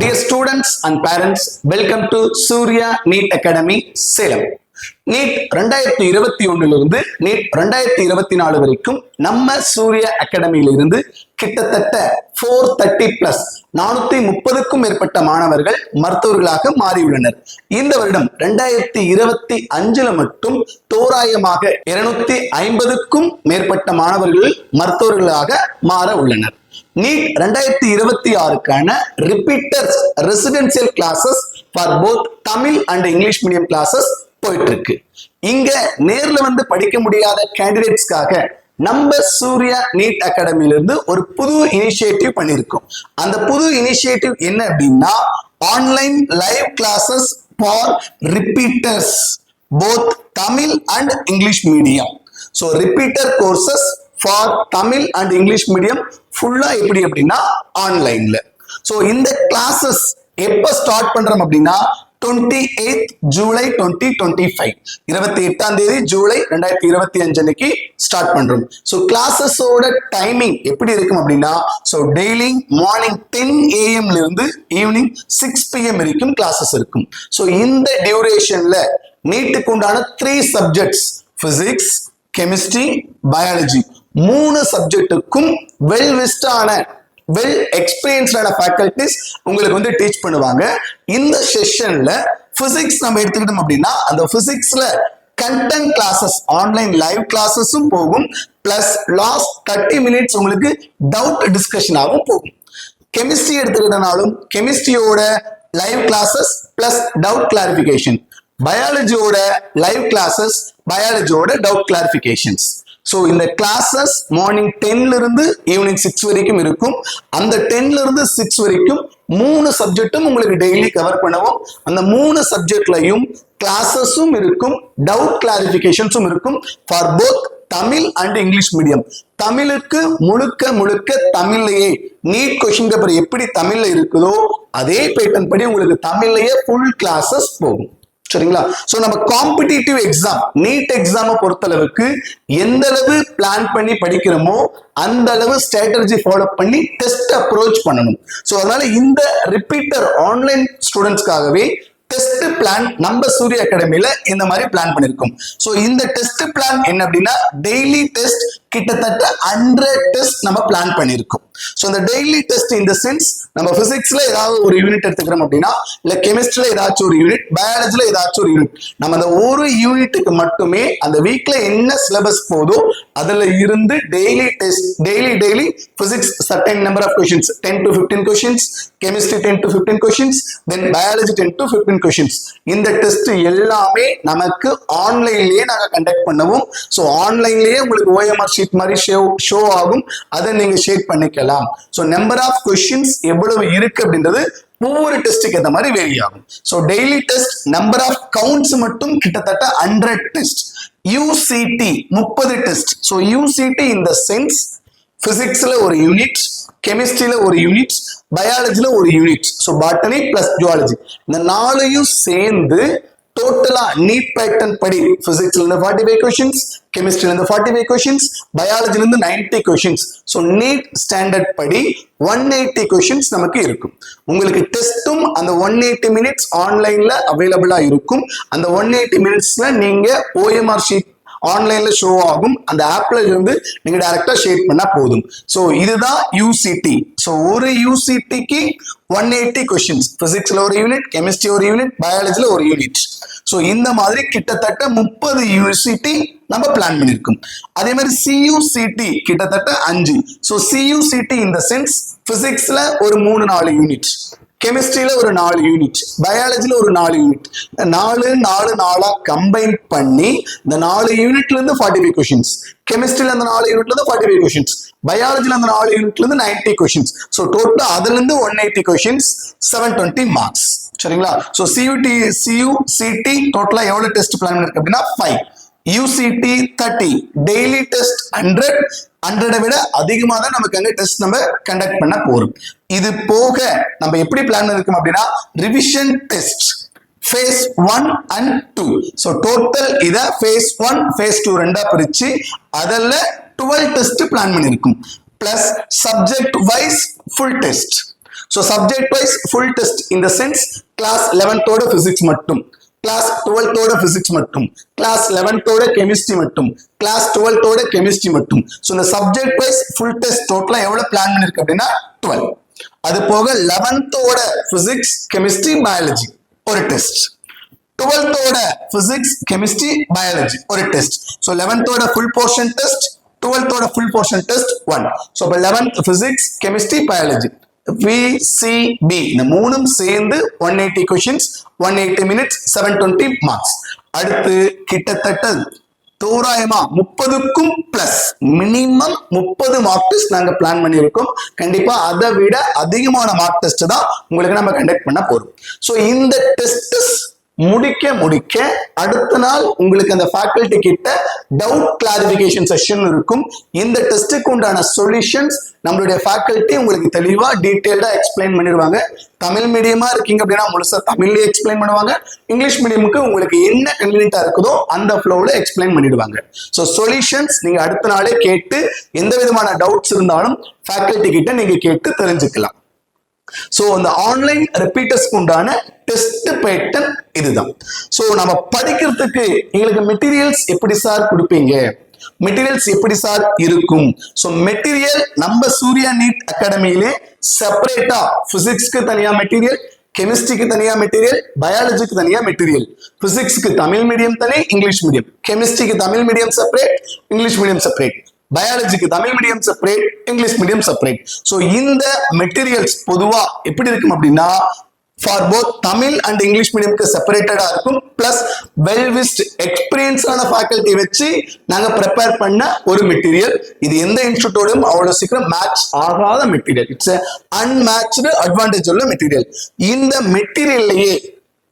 Dear students and parents welcome to Surya NEET academy Salem NEET ரெண்டாயிரத்தி இருபத்தி ஒண்ணுல NEET ரெண்டாயிரத்தி இருபத்தி நாலு வரைக்கும் நம்ம சூரிய அகாடமியில இருந்து கிட்டத்தட்ட ஃபோர் தேர்ட்டி பிளஸ் நானூத்தி முப்பதுக்கும் மேற்பட்ட மாணவர்கள் மருத்துவர்களாக மாறியுள்ளனர். இந்த வருடம் ரெண்டாயிரத்தி இருபத்தி அஞ்சுல மட்டும் தோராயமாக இருநூத்தி ஐம்பதுக்கும் மேற்பட்ட மாணவர்கள் மருத்துவர்களாக மாற உள்ளனர். நீட் ரெண்டாயிரத்தி இருபத்தி ஆறுக்கான repeaters residential classes for both Tamil and English medium classes போயிட்டு இருக்கு இங்க நேர்ல வந்து படிக்க முடியாத கேண்டிடேட்ஸ்க்காக நம்ம சூர்யா நீட் அகாடமியிலிருந்து ஒரு புது இனிஷியேட்டிவ் பண்ணியிருக்கோம். அந்த புது இனிஷியேட்டிவ் என்ன அப்படின்னா online live classes for repeaters both Tamil and English medium so repeater courses for Tamil and English medium ஃபுல்லா எப்படி அப்படின்னா ஆன்லைன்ல ஸோ இந்த கிளாஸஸ் எப்போ ஸ்டார்ட் பண்றோம் அப்படின்னா twenty eight July twenty twenty five இருபத்தி எட்டாம் தேதி ஜூலை ரெண்டாயிரத்தி இருபத்தி அஞ்சு அன்னைக்கு ஸ்டார்ட் பண்றோம். ஸோ கிளாஸஸோட டைமிங் எப்படி இருக்கும் அப்படின்னா ஸோ டெய்லி மார்னிங் டென் ஏஎம்ல இருந்து ஈவினிங் சிக்ஸ் பிஎம் வரைக்கும் கிளாஸஸ் இருக்கும். ஸோ இந்த டியூரேஷன்ல நீட்டுக்கு உண்டான three subjects physics chemistry biology மூணு சப்ஜெக்ட்டுக்கும் வெல் விஸ்டான வெல் எக்ஸ்பீரியன்ஸ்டான ஃபேக்கல்டிஸ் உங்களுக்கு வந்து டீச் பண்ணுவாங்க. இந்த செஷன்ல பிசிக்ஸ் நம்ம எடுத்துக்கிட்டோம் அப்படின்னா அந்த பிசிக்ஸ்ல கண்டென்ட் கிளாஸஸ் ஆன்லைன் லைவ் கிளாஸஸும் போகும். பிளஸ் லாஸ்ட் தேர்ட்டி மினிட்ஸ் உங்களுக்கு டவுட் டிஸ்கஷனாகவும் போகும். கெமிஸ்ட்ரி எடுத்துக்கிட்டனாலும் கெமிஸ்ட்ரியோட live classes plus doubt clarification பயாலஜியோட live classes பயாலஜியோட டவுட் கிளாரிபிகேஷன்ஸ் ஸோ இந்த கிளாஸஸ் மார்னிங் டென்ல இருந்து ஈவினிங் சிக்ஸ் வரைக்கும் இருக்கும். அந்த டென்ல இருந்து சிக்ஸ் வரைக்கும் மூணு சப்ஜெக்டும் உங்களுக்கு டெய்லி கவர் பண்ணவும். அந்த மூணு சப்ஜெக்ட்லையும் கிளாஸஸும் இருக்கும் டவுட் கிளாரிபிகேஷன்ஸும் இருக்கும் for both Tamil and English medium தமிழுக்கு முழுக்க முழுக்க தமிழ்லையே நீட் கொஸ்டின் பேப்பர் எப்படி தமிழ்ல இருக்குதோ அதே பேட்டன் படி உங்களுக்கு தமிழ்லையே ஃபுல் கிளாஸஸ் போகும். சரிங்களா? சோ நம்ம காம்படிட்டிவ் எக்ஸாம் நீட் எக்ஸாமை பொறுத்தளவுக்கு எந்த அளவு பிளான் பண்ணி படிக்கிறோமோ அந்த அளவு ஸ்ட்ராட்டஜி ஃபாலோ பண்ணி டெஸ்ட் அப்ரோச் பண்ணணும். சோ அதனால இந்த ரிப்பீட்டர் ஆன்லைன் ஸ்டூடெண்ட்ஸ்க்காகவே டெஸ்ட் பிளான் நம்ம சூரிய அகாடமியில இந்த மாதிரி பிளான் பண்ணிருக்கோம். சோ இந்த டெஸ்ட் பிளான் என்ன அப்படின்னா டெய்லி டெஸ்ட் கிட்டத்தட்ட ஹண்ட்ரட் டெஸ்ட் நம்ம பிளான் பண்ணியிருக்கோம் ஸோ இந்த டெய்லி டெஸ்ட் இந்த சென்ஸ் நம்ம பிசிக்ஸ்ல ஏதாவது ஒரு யூனிட் எடுத்துக்கிறோம் அப்படின்னா இல்ல கெமிஸ்ட்ரியில ஏதாச்சும் ஒரு யூனிட் பயாலஜில ஏதாச்சும் ஒரு யூனிட் நம்ம அந்த ஒரு யூனிட்டுக்கு மட்டுமே அந்த வீக்ல என்ன சிலபஸ் போதோ அதுல இருந்து daily test daily daily physics certain number of questions ten to fifteen questions chemistry ten to fifteen questions then biology ten to fifteen questions இந்த டெஸ்ட் எல்லாமே நமக்கு ஆன்லைன்லயே நாங்க கண்டக்ட் பண்ணுவோம். ஸோ ஆன்லைன்லயே உங்களுக்கு ஓஎம்ஆர் ஷீட் மாதிரி ஷோ ஷோ ஆகும். அதை நீங்க ஷேர் பண்ணிக்கலாம். ஸோ நம்பர் ஆஃப் கொஷின்ஸ் எவ்வளவு இருக்கு அப்படின்றது ஒவ்வொரு டெஸ்ட்டுக்கு ஏற்ற மாதிரி வேரி ஆகும். So daily test number of counts மட்டும் கிட்டத்தட்ட ஹண்ட்ரட் டெஸ்ட் யூசிடி முப்பது டெஸ்ட் ஸோ யூசிடி இந்த சென்ஸ் பிசிக்ஸ்ல ஒரு யூனிட் கெமிஸ்ட்ரியில ஒரு யூனிட் பயாலஜில ஒரு unit so botany plus zoology இந்த நாளையும் சேர்ந்து டோட்டலா நீட் பேட்டர்ன் படி பிசிக்ஸ்ல இருந்து ஃபார்ட்டி ஃபைவ் கொஷின்ஸ் கெமிஸ்ட்ரில இருந்து ஃபார்ட்டி ஃபைவ் கொஷின்ஸ் பயாலஜில இருந்து ninety questions so NEET standard படி ஒன் எயிட்டி கொஷின்ஸ் நமக்கு இருக்கும். உங்களுக்கு டெஸ்ட்டும் அந்த ஒன் எயிட்டி மினிட்ஸ் ஆன்லைன்ல அவைலபிளா இருக்கும். அந்த ஒன் எயிட்டி மினிட்ஸ்ல நீங்க ஓஎம்ஆர் ஷீட் ஆன்லைன்ல ஷோ ஆகும். அந்த ஆப்ல இருந்து நீங்க டைரக்டா ஷேர் பண்ணா போதும். ஸோ இதுதான் யூசிடி ஸோ ஒரு யூசிடிக்கு ஒன் எயிட்டி கொஸ்டின்ஸ் பிசிக்ஸ்ல ஒரு யூனிட் கெமிஸ்ட்ரி ஒரு யூனிட் பயாலஜில ஒரு யூனிட் ஸோ இந்த மாதிரி கிட்டத்தட்ட முப்பது யூசிடி நம்ம பிளான் பண்ணியிருக்கோம். அதே மாதிரி சியூசிடி கிட்டத்தட்ட அஞ்சு. ஸோ சியூசிடி இந்த சென்ஸ் பிசிக்ஸ்ல ஒரு மூணு நாலு யூனிட் கெமிஸ்ட்ரியில ஒரு நாலு யூனிட் பயாலஜில ஒரு நாலு யூனிட் நாலு நாலு நாலா கம்பைன் பண்ணி இந்த நாலு யூனிட்ல இருந்து ஃபார்ட்டி ஃபைவ் கொஷின்ஸ் கெமிஸ்ட்ரியில அந்த நாலு யூனிட்ல இருந்து ஃபார்ட்டி ஃபைவ் கொஷின்ஸ் பயாலஜில அந்த நாலு யூனிட்ல இருந்து நைன்டி கொஷின்ஸ் ஸோ டோட்டல் அதுல இருந்து one eighty questions seven twenty marks சரிங்களா? ஸோ சியூடி சியூ சிடி டோட்டலா எவ்வளவு டெஸ்ட் பிளான் இருக்கு அப்படின்னா ஃபைவ் யூசிடி தேர்ட்டி டெய்லி டெஸ்ட் ஹண்ட்ரட் ஹண்ட்ரடை விட அதிகமாக தான் நமக்கு அங்கே டெஸ்ட் நம்ம கண்டக்ட் பண்ண போகிறோம் இது போக நம்ம எப்படி பிளான் இருக்கும் அப்படின்னா revision test phase one and two so total இதை ஃபேஸ் ஒன் ஃபேஸ் டூ ரெண்டாக பிரித்து அதில் twelve test plan பண்ணியிருக்கும் plus subject wise full test so subject wise full test இந்த சென்ஸ் கிளாஸ் லெவன்த்தோட ஃபிசிக்ஸ் மட்டும். கிளாஸ் டுவெல்த்தோட பிசிக்ஸ் மட்டும். கிளாஸ் லெவன்த்தோட கெமிஸ்ட்ரி மட்டும். கிளாஸ் டுவெல்த்தோட கெமிஸ்ட்ரி மட்டும். ஸோ இந்த சப்ஜெக்ட் வைஸ் ஃபுல் டெஸ்ட் டோட்டலாக எவ்வளவு பிளான் பண்ணிருக்கு அப்படின்னா டுவெல் அது போக லெவன்த்தோட பிசிக்ஸ் கெமிஸ்ட்ரி பயாலஜி ஒரு டெஸ்ட் டுவெல்த்தோட பிசிக்ஸ் கெமிஸ்ட்ரி பயாலஜி ஒரு டெஸ்ட் ஸோ லெவன்த்தோட full portion test டுவெல்த்தோட full portion test one so இப்போ eleventh physics chemistry biology P C B இந்த மூணும் சேர்ந்து one eighty questions one eighty minutes seven twenty marks அடுத்து கிட்டத்தட்ட தோராயமா முப்பதுக்கும் பிளஸ் மினிமம் முப்பது மார்க் டெஸ்ட் நாங்க பிளான் பண்ணியிருக்கோம். கண்டிப்பா அதை விட அதிகமான மார்க் டெஸ்ட் தான் உங்களுக்கு நம்ம கண்டக்ட் பண்ண போறோம். ஸோ இந்த டெஸ்ட் முடிக்க முடிக்க அடுத்த நாள் உங்களுக்கு அந்த ஃபேக்கல்டி கிட்ட டவுட் கிளாரிபிகேஷன் செஷன் இருக்கும். இந்த டெஸ்ட்டுக்கு உண்டான சொல்யூஷன்ஸ் நம்மளுடைய ஃபேக்கல்ட்டி உங்களுக்கு தெளிவா டீட்டெயில்டாக எக்ஸ்பிளைன் பண்ணிடுவாங்க. தமிழ் மீடியமா இருக்கீங்க அப்படின்னா முழுசா தமிழ்லயே எக்ஸ்பிளைன் பண்ணுவாங்க. இங்கிலீஷ் மீடியமுக்கு உங்களுக்கு என்ன கன்வீனியன்டா இருக்குதோ அந்த ஃப்ளோவில் எக்ஸ்பிளைன் பண்ணிடுவாங்க. ஸோ சொல்யூஷன்ஸ் நீங்கள் அடுத்த நாளே கேட்டு எந்த விதமான டவுட்ஸ் இருந்தாலும் ஃபேக்கல்ட்டி கிட்ட நீங்கள் கேட்டு தெரிஞ்சுக்கலாம். ஸோ அந்த ஆன்லைன் ரிப்பீட்டர்ஸ்க்கு உண்டான டெஸ்ட் பேட்டர்ன் இதுதான். ஸோ நம்ம படிக்கிறதுக்கு எங்களுக்கு மெட்டீரியல்ஸ் எப்படி சார் கொடுப்பீங்க? மெட்டீரியல்ஸ் எப்படி சார் இருக்கும்? ஸோ மெட்டீரியல் நம்ம சூர்யா நீட் அகாடமியிலே செப்பரேட்டா பிசிக்ஸ்க்கு தனியா மெட்டீரியல் கெமிஸ்ட்ரிக்கு தனியா மெட்டீரியல் பயாலஜிக்கு தனியா மெட்டீரியல் பிசிக்ஸ்க்கு தமிழ் மீடியம் தனி English medium கெமிஸ்ட்ரிக்கு Tamil medium separate English medium separate பயாலஜிக்கு Tamil medium separate English medium separate so இந்த மெட்டீரியல்ஸ் பொதுவா எப்படி இருக்கும் அப்படின்னா for both Tamil and English மீடியம்க்கு செப்பரேட்டடா இருக்கும். பிளஸ் வெல்விஸ்ட் எக்ஸ்பீரியன்ஸான ஃபேக்கல்ட்டி வச்சு நாங்க ப்ரிப்பேர் பண்ண ஒரு மெட்டீரியல் இது எந்த இன்ஸ்டியூட்டோடும் அவ்வளவு சீக்கிரம் மேட்ச் ஆகாத மெட்டீரியல் இட்ஸ் அன்மேட்ச்டு அட்வான்டேஜ் உள்ள மெட்டீரியல் இந்த மெட்டீரியல்லையே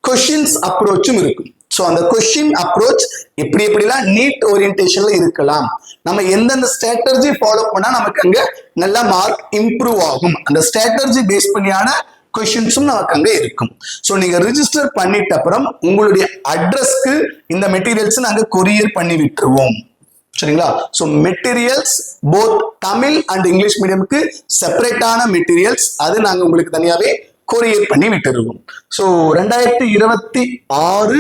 கொஷின்ஸ் அப்ரோச்சும் இருக்கும். ஸோ அந்த கொஷின் அப்ரோச் எப்படி எப்படிலாம் நீட் ஓரியன்டேஷன்ல இருக்கலாம். நம்ம எந்தெந்த ஸ்ட்ராட்டஜி ஃபாலோ பண்ணா நமக்கு அங்க நல்ல மார்க் இம்ப்ரூவ் ஆகும். அந்த ஸ்ட்ராட்டஜி பேஸ் பண்ணியான கொஷின்ஸும் நமக்கு அங்க இருக்கும். ஸோ நீங்க ரிஜிஸ்டர் பண்ணிட்ட அப்புறம் உங்களுடைய அட்ரஸ்க்கு இந்த மெட்டீரியல்ஸ் நாங்க கொரியர் பண்ணி விட்டுருவோம். சரிங்களா? So materials both Tamil and English மீடியமுக்கு செப்பரேட்டான மெட்டீரியல்ஸ் அது நாங்க உங்களுக்கு தனியாவே கொரியர் பண்ணி விட்டுருவோம். ஸோ ரெண்டாயிரத்தி இருபத்தி ஆறு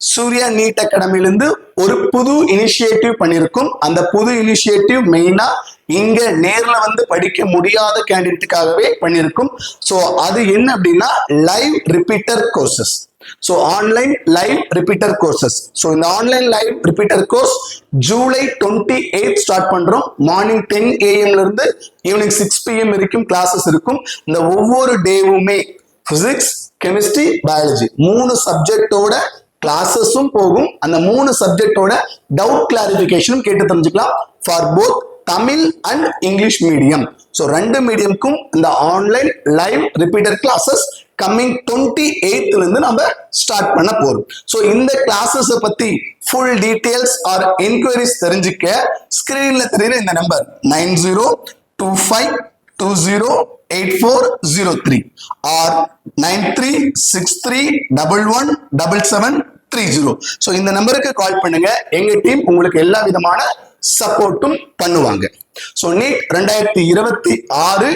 சூர்யா நீட் அகாடமிலிருந்து ஒரு புது இனிஷியேட்டிவ் பண்ணியிருக்கும் அந்த புது இனிஷியேட்டிவ் மெயினா இங்க நேர்ல வந்து படிக்க முடியாத கேண்டிடேட்டுக்காகவே பண்ணியிருக்கும் ஸோ அது என்ன அப்படின்னா live repeater courses so online live repeater courses so இந்த online live repeater course July twenty eight start பண்றோம் மார்னிங் டென் ஏஎம்ல இருந்து ஈவினிங் சிக்ஸ் பிஎம் வரைக்கும் கிளாஸஸ் இருக்கும். இந்த ஒவ்வொரு டேவுமே பிசிக்ஸ் கெமிஸ்ட்ரி பயாலஜி மூணு சப்ஜெக்டோட கிளாஸஸும் போகும். அந்த மூணு சப்ஜெக்டோட டவுட் கிளாரிபிகேஷனும் கேட்டு தெரிஞ்சுக்கலாம். For both Tamil and English medium so ரெண்டு மீடியம்க்கும் இந்த online live repeater classes coming twenty எயித்ல இருந்து நம்ம ஸ்டார்ட் பண்ண போகிறோம் ஸோ இந்த கிளாஸஸை பத்தி ஃபுல் டீட்டெயில்ஸ் ஆர் என்கொயரிஸ் தெரிஞ்சுக்க ஸ்க்ரீனில் தெரியுற இந்த number nine zero two five two zero eight four zero three or nine three six three double one double seven three zero so இந்த நம்பருக்கு கால் பண்ணுங்க. எங்க டீம் உங்களுக்கு எல்லா விதமான சப்போர்ட்டும் பண்ணுவாங்க. ஸோ நீட் ரெண்டாயிரத்தி இருபத்தி ஆறு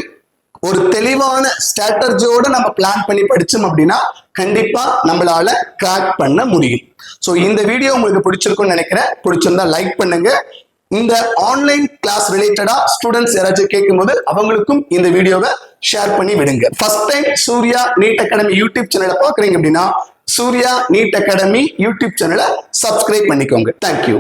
ஒரு தெளிவான ஸ்ட்ராட்டஜியோட நம்ம பிளான் பண்ணி படிச்சோம் அப்படின்னா கண்டிப்பா நம்மளால கிராக் பண்ண முடியும். ஸோ இந்த வீடியோ உங்களுக்கு பிடிச்சிருக்கும்னு நினைக்கிறேன். பிடிச்சிருந்தா லைக் பண்ணுங்க. இந்த ஆன்லைன் கிளாஸ் ரிலேட்டடா ஸ்டூடெண்ட்ஸ் யாராச்சும் கேட்கும்போது அவங்களுக்கும் இந்த வீடியோவை ஷேர் பண்ணி விடுங்க. First time Surya NEET academy YouTube சேனலை பாக்குறீங்க அப்படின்னா சூர்யா நீட் அகாடமி யூடியூப் சேனலை சப்ஸ்கிரைப் பண்ணிக்கோங்க. Thank you